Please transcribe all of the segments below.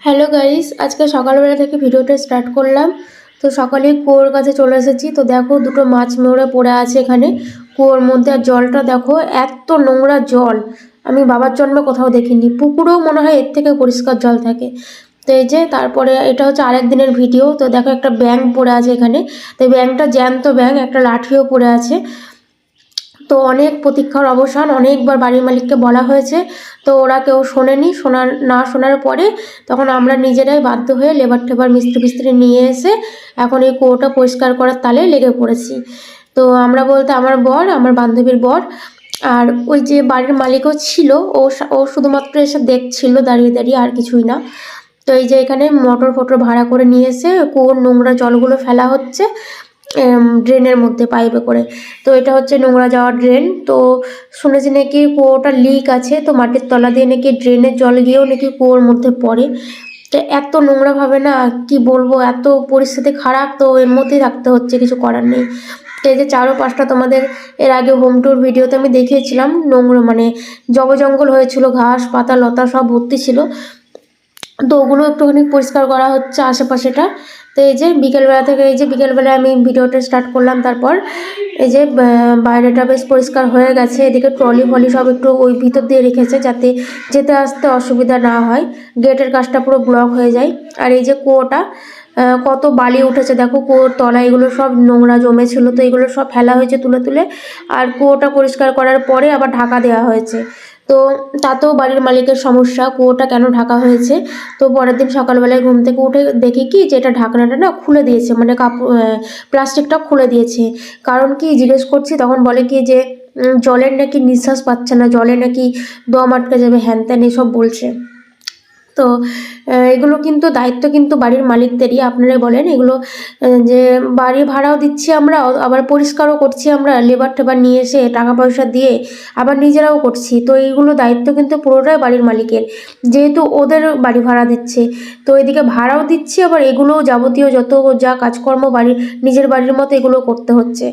Hello guys আজকে সকালবেলা থেকে ভিডিওটা স্টার্ট করলাম। তো সকালে কুয়োর কাছে চলে এসেছি। তো দেখো দুটো মাছ মরে পড়ে আছে এখানে। কুয়োর মধ্যে আর জলটা দেখো, এত নোংরা জল। আমি বাবার জন্মে কোথাও দেখিনি। পুকুরেও মনে হয় এর থেকে পরিষ্কার জল থাকে। তো এই যে তারপরে এটা হচ্ছে আরেক দিনের ভিডিও তো দেখো একটা ব্যাঙ পড়ে আছে এখানে। তো ব্যাঙটা জ্যান্ত ব্যাঙ একটা লাঠিও পড়ে আছে। তো অনেক প্রতীক্ষার অবসান, অনেকবার বাড়ির মালিককে বলা হয়েছে। তো ওরা কেউ শোনেনি, শোনার, না শোনার পরে তখন আমরা নিজেরাই বাধ্য হয়ে লেবার টেবার মিস্ত্রি ফিস্ত্রি নিয়ে এসে এখন এই কুয়োটা পরিষ্কার করার তালে লেগে পড়েছি। তো আমরা বলতে আমার বর, আমার বান্ধবীর বর আর ওই যে বাড়ির মালিকও ছিল, ও ও শুধুমাত্র এসে দেখছিল দাঁড়িয়ে দাঁড়িয়ে আর কিছুই না। তো এই যে এখানে মোটর ফোটর ভাড়া করে নিয়ে এসে কুয়োর নোংরা জলগুলো ফেলা হচ্ছে। ড্রেনের মধ্যে পাইপে করে। তো এটা হচ্ছে নোংরা যাওয়ার ড্রেন তো শুনেছি নাকি কুয়োটা লিক আছে, তো মাটির তলা দিয়ে নাকি ড্রেনের জল গিয়েও নাকি কুয়োর মধ্যে পড়ে। তো এত নোংরাভাবে না, কি বলব, এত পরিস্থিতি খারাপ, তো এর মধ্যেই থাকতে হচ্ছে, কিছু করার নেই। তো এই যে চারো পাঁচটা তোমাদের, এর আগে হোম ট্যুর ভিডিওতে আমি দেখিয়েছিলাম, নোংরা মানে জঙ্গল হয়েছিল, ঘাস, পাতা, লতা সব ভর্তি ছিল। তো ওগুলো একটুখানি পরিষ্কার করা হচ্ছে আশেপাশেটা। তো এই যে বিকেলবেলা থেকে এই যে বিকেলবেলায় আমি ভিডিওটা স্টার্ট করলাম, তারপর এই যে বাইরেটা বেশ পরিষ্কার হয়ে গেছে, এদিকে ট্রলি ফলি সব একটু ওই ভিতর দিয়ে রেখেছে যাতে যেতে আসতে অসুবিধা না হয়। গেটের কাজটা পুরো ব্লক হয়ে যায়। আর এই যে কুয়োটা কত বালি উঠেছে, দেখো কুয়োর তলা এগুলো সব নোংরা জমেছিল, তো এগুলো সব ফেলা হয়েছে তুলে তুলে। আর কুয়োটা পরিষ্কার করার পরে আবার ঢাকা দেওয়া হয়েছে। তো তাতেও বাড়ির মালিকের সমস্যা, কুয়োটা কেন ঢাকা হয়েছে? তো পরের দিন সকালবেলায় ঘুম থেকে উঠে দেখি কি যে এটা ঢাকনাটা না খুলে দিয়েছে মানে কাপড় প্লাস্টিকটা খুলে দিয়েছে। কারণ কি জিজ্ঞেস করছি, তখন বলে কি যে জলের নাকি নিঃশ্বাস পাচ্ছে না, জলে নাকি দম আটকে যাবে, হ্যান ত্যান এসব বলছে। তো এগুলো কিন্তু দায়িত্ব কিন্তু বাড়ির মালিকদেরই। আপনারা বলেন, এগুলো যে বাড়ি ভাড়াও দিচ্ছি আমরা আবার পরিষ্কারও করছি আমরা লেবার টেবার নিয়ে এসে টাকা পয়সা দিয়ে আবার নিজেরাও করছি। তো এইগুলো দায়িত্ব কিন্তু পুরোটাই বাড়ির মালিকের, যেহেতু ওদের বাড়ি ভাড়া দিচ্ছে। তো এদিকে ভাড়াও দিচ্ছি, আবার এগুলোও যাবতীয় যত যা কাজকর্ম বাড়ির, নিজের বাড়ির মতো এগুলো করতে হচ্ছে।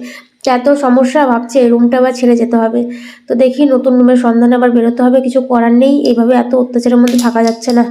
এত সমস্যা ভাবছে রুমটা আবার ছেড়ে যেতে হবে। তো দেখি নতুন রুমের সন্ধানে আবার বেরোতে হবে, কিছু করার নেই। এইভাবে এত অত্যাচারের মধ্যে থাকা যাচ্ছে না।